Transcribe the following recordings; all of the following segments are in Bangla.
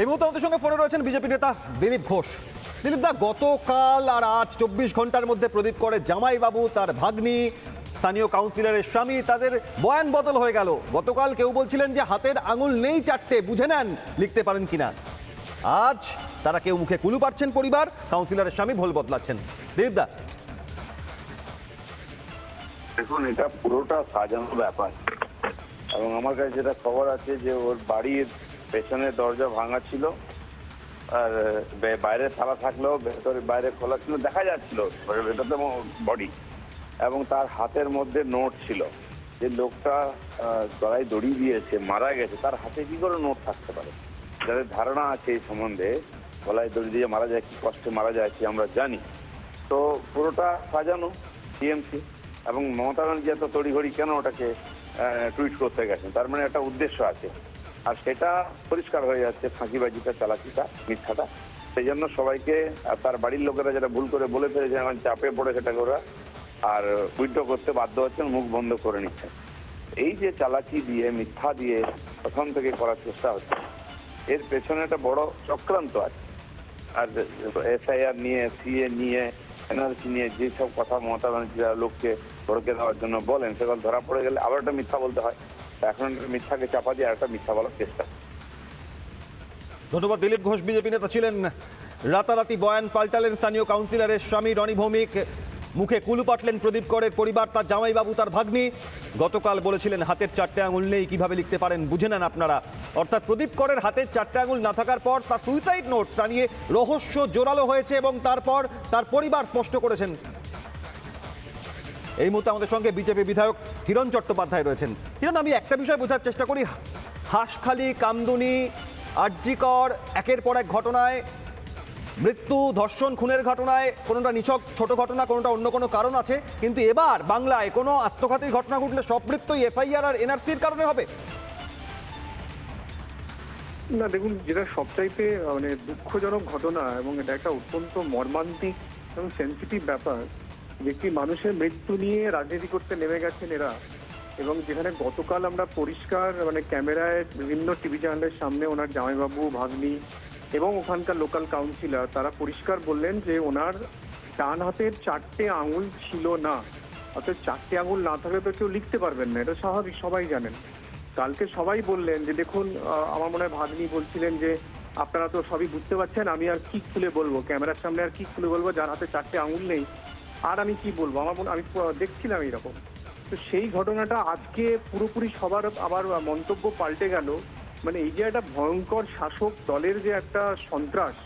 এই মুহূর্তে আমাদের সঙ্গে ফোনে রয়েছেন বিজেপি নেতা দিলীপ ঘোষ। দিলীপ দা, গতকাল আর আজ চব্বিশ ঘণ্টার মধ্যে প্রদীপ করে জামাইবাবু, তার ভাগ্নি, স্থানীয় কাউন্সিলরের স্বামী, তাদের বয়ান বদল হয়ে গেল। গতকাল কেউ বলছিলেন যে হাতের আঙুল নেই চারটে, বুঝে নেন লিখতে পারেন কিনা। আজ তারা কেউ মুখে কুলু পাচ্ছেন পরিবার কাউন্সিলরের স্বামী ভোল বদলাচ্ছেন। দিলীপ দা। দেখুন, এটা পুরোটা সাজানো ব্যাপার। এবং আমার কাছে যেটা খবর আছে যে ওর বাড়ির পেছনের দরজা ভাঙা ছিল, আর বাইরে তালা থাকলেও ভেতরে, বাইরে খোলা ছিল, দেখা যাচ্ছিল ভেতরতে বডি, এবং তার হাতের মধ্যে নোট ছিল। যে লোকটা গলায় দড়ি দিয়েছে, মারা গেছে, তার হাতে কি করে নোট থাকতে পারে? যাদের ধারণা আছে এই সম্বন্ধে, গলায় দড়ি দিয়ে মারা যায়, কি কষ্টে মারা যায়, কি আমরা জানি। তো পুরোটা সাজানো টিএমসি, এবং মমতা ব্যানার্জি এত তড়িঘড়ি কেন ওটাকে টুইট করতে গেছেন? তার মানে একটা উদ্দেশ্য আছে। আর সেটা পরিষ্কার হয়ে যাচ্ছে, ফাঁকিবাজিটা, চালাকিটা, মিথ্যাটা। সেই জন্য সবাইকে তার বাড়ির লোকেরা যেটা ভুল করে বলে ফেলেছে আমার চাপে পড়ে সেটাকে ওরা আর উইথড্র করতে বাধ্য হচ্ছেন, মুখ বন্ধ করে নিচ্ছেন। এই যে চালাকি দিয়ে, মিথ্যা দিয়ে প্রথম থেকে করার চেষ্টা হচ্ছে। এর পেছনে একটা বড় চক্রান্ত আছে। আর এসআইআর নিয়ে, সিএ নিয়ে, এনআরসি নিয়ে যেসব কথা মমতা ব্যানার্জিরা লোককে ভড়কে দেওয়ার জন্য বলেন, সেগুলো ধরা পড়ে গেলে আবার একটা মিথ্যা বলতে হয়। এখন মিথ্যাকে চাপা দিয়ে একটা মিথ্যা বলার চেষ্টা। ধন্যবাদ, দিলীপ ঘোষ, বিজেপি নেতা ছিলেন। রাতারাতি বয়ান পাল্টালেন স্থানীয় কাউন্সিলরের স্বামী রনি ভৌমিক। মুখে কুলু পাটলেন প্রদীপ করের পরিবার, তার জামাইবাবু, তার ভাগ্নি। গতকাল বলেছিলেন, হাতের চারটে আঙুল নেই, কীভাবে লিখতে পারেন, বুঝে নেন আপনারা। অর্থাৎ প্রদীপ করের হাতের চারটে আঙুল না থাকার পর তার সুইসাইড নোট তা নিয়ে রহস্য জোরালো হয়েছে এবং তারপর তার পরিবার স্পষ্ট করেছেন। এই মুহূর্তে আমাদের সঙ্গে বিজেপি বিধায়ক হিরণ চট্টোপাধ্যায় রয়েছেন। হিরণ, আমি একটা বিষয় বোঝার চেষ্টা করি। হাঁসখালি, কামদুনি আর্যিকর একের পর এক ঘটনায়, মৃত্যু, ধর্ষণ, খুনের ঘটনায় কোনোটা নিছক, ছোট ঘটনা, কোনোটা অন্য কোনো কারণ আছে? কিন্তু এবার বাংলায় কোনো আত্মঘাতী ঘটনা ঘটলে সব মৃত্যুই এফআইআর আর এনআরসির কারণে হবে। না, দেখুন, যেটা সবচাইতে মানে দুঃখজনক ঘটনা এবং এটা একটা অত্যন্ত মর্মান্তিক এবং সেন্সিটিভ ব্যাপার একটি মানুষের মৃত্যু নিয়ে রাজনীতি করতে নেমে গেছেন এরা। এবং যেখানে গতকাল আমরা পরিষ্কার মানে ক্যামেরায় বিভিন্ন টিভি চ্যানেলের সামনে ওনার জামাইবাবু, ভাগ্নি এবং ওখানকার লোকাল কাউন্সিলর, তারা পরিষ্কার বললেন যে ওনার ডান হাতের চারটে আঙুল ছিল না। অর্থাৎ চারটে আঙুল না থাকলে তো কেউ লিখতে পারবেন না, এটা স্বাভাবিক, সবাই জানেন। কালকে সবাই বললেন যে, দেখুন আমার মনে হয় ভাগ্নি বলছিলেন যে, আপনারা তো সবই বুঝতে পারছেন, আমি আর কি খুলে বলব? ক্যামেরার সামনে আর কি খুলে বলব? যার হাতে চারটে আঙুল নেই আর আমি কি বলব? আমার মনে আমি দেখছিলাম এরকম তো সেই ঘটনাটা আজকে পুরোপুরি সবার আবার মন্তব্য পাল্টে গেল। মানে এই যে একটা ভয়ঙ্কর শাসক দলের যে একটা সন্ত্রাস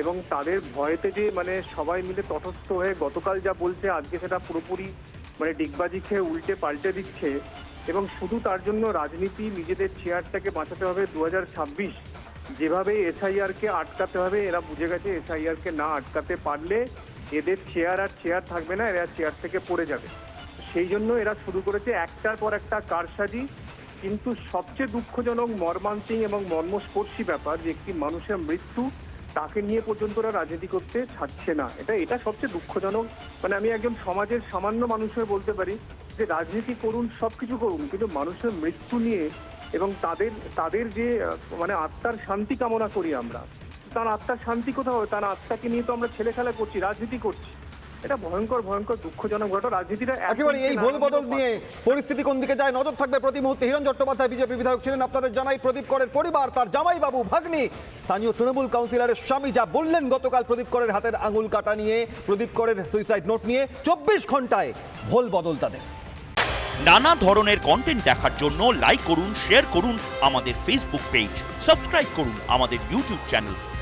এবং তাদের ভয়েতে যে মানে সবাই মিলে তটস্থ হয়ে গতকাল যা বলছে, আজকে সেটা পুরোপুরি মানে ডিগবাজি খেয়ে উল্টে পাল্টে দিচ্ছে এবং শুধু তার জন্য রাজনীতি, নিজেদের চেয়ারটাকে বাঁচাতে হবে দু হাজার ছাব্বিশ। যেভাবে এসআইআর কে আটকাতে হবে, এরা বুঝে গেছে এসআইআর কে না আটকাতে পারলে এদের চেয়ার আর চেয়ার থাকবে না, এরা চেয়ার থেকে পড়ে যাবে। সেই জন্য এরা শুরু করেছে একটার পর একটা কারসাজি। কিন্তু সবচেয়ে দুঃখজনক মর্মান্তিক এবং মর্মস্পর্শী ব্যাপার যে একটি মানুষের মৃত্যু, তাকে নিয়ে পর্যন্ত ওরা রাজনীতি করতে ছাড়ছে না। এটা এটা সবচেয়ে দুঃখজনক। মানে আমি একজন সমাজের সামান্য মানুষ হয়ে বলতে পারি যে রাজনীতি করুন সব কিছু করুন, কিন্তু মানুষের মৃত্যু নিয়ে এবং তাদের তাদের যে মানে আত্মার শান্তি কামনা করি আমরা তার আত্মার শান্তি কোথাও হবে? তার আত্মাকে নিয়ে তো আমরা ছেলে খেলা করছি রাজনীতি করছি। এটা ভয়ঙ্কর ভয়ঙ্কর দুঃখজনক ঘটনা। রাজনীতিটা এক একেবারে এই ভুল বদল নিয়ে পরিস্থিতি কোন দিকে যায় নজর থাকবে প্রতি মুহূর্তে। হিরণ চট্টোপাধ্যায় বিজেপি বিধায়ক ছিলেন আপনাদের জানাই প্রদীপ করের পরিবার তার জামাইবাবু ভাগ্নি। স্থানীয় তৃণমূল কাউন্সিলরের স্বামী যা বললেন গতকাল প্রদীপ করের হাতের আঙুল কাটা নিয়ে প্রদীপ করের সুইসাইড নোট নিয়ে চব্বিশ ঘন্টায় ভোল বদল তাদের। নানা ধরনের কন্টেন্ট দেখার জন্য লাইক করুন শেয়ার করুন আমাদের ফেসবুক পেজ সাবস্ক্রাইব করুন আমাদের ইউটিউব চ্যানেল